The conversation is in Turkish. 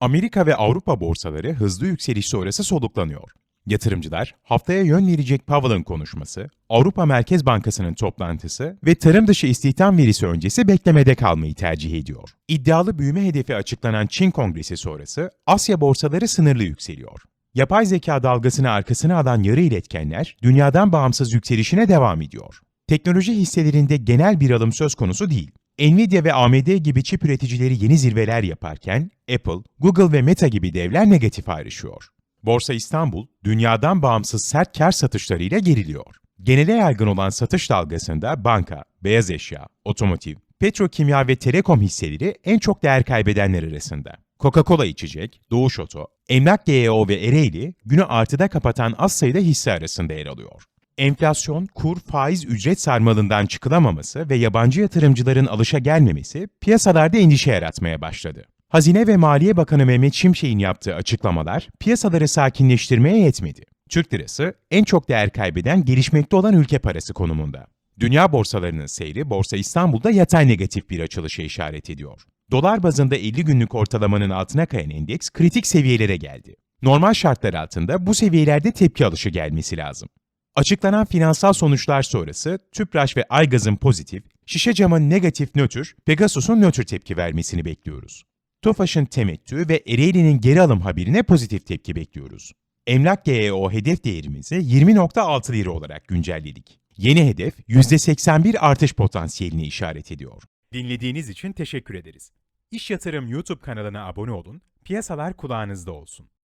Amerika ve Avrupa borsaları hızlı yükseliş sonrası soluklanıyor. Yatırımcılar haftaya yön verecek Powell'ın konuşması, Avrupa Merkez Bankası'nın toplantısı ve tarım dışı istihdam verisi öncesi beklemede kalmayı tercih ediyor. İddialı büyüme hedefi açıklanan Çin Kongresi sonrası Asya borsaları sınırlı yükseliyor. Yapay zeka dalgasını arkasına alan yarı iletkenler dünyadan bağımsız yükselişine devam ediyor. Teknoloji hisselerinde genel bir alım söz konusu değil. Nvidia ve AMD gibi çip üreticileri yeni zirveler yaparken Apple, Google ve Meta gibi devler negatif ayrışıyor. Borsa İstanbul, dünyadan bağımsız sert kar satışlarıyla geriliyor. Genele yaygın olan satış dalgasında banka, beyaz eşya, otomotiv, petrokimya ve telekom hisseleri en çok değer kaybedenler arasında. Coca-Cola içecek, Doğuş Oto, Emlak GEO ve Ereğli günü artıda kapatan az sayıda hisse arasında yer alıyor. Enflasyon, kur, faiz, ücret sarmalından çıkılamaması ve yabancı yatırımcıların alışa gelmemesi piyasalarda endişe yaratmaya başladı. Hazine ve Maliye Bakanı Mehmet Şimşek'in yaptığı açıklamalar piyasaları sakinleştirmeye yetmedi. Türk lirası en çok değer kaybeden gelişmekte olan ülke parası konumunda. Dünya borsalarının seyri Borsa İstanbul'da yatay negatif bir açılışa işaret ediyor. Dolar bazında 50 günlük ortalamanın altına kayan endeks kritik seviyelere geldi. Normal şartlar altında bu seviyelerde tepki alışı gelmesi lazım. Açıklanan finansal sonuçlar sonrası Tüpraş ve Aygaz'ın pozitif, Şişe Cam'ın negatif nötr, Pegasus'un nötr tepki vermesini bekliyoruz. TOFAŞ'ın temettü ve Ereğli'nin geri alım haberine pozitif tepki bekliyoruz. Emlak GEO hedef değerimizi 20.6 lira olarak güncelledik. Yeni hedef %81 artış potansiyelini işaret ediyor. Dinlediğiniz için teşekkür ederiz. İş Yatırım YouTube kanalına abone olun, piyasalar kulağınızda olsun.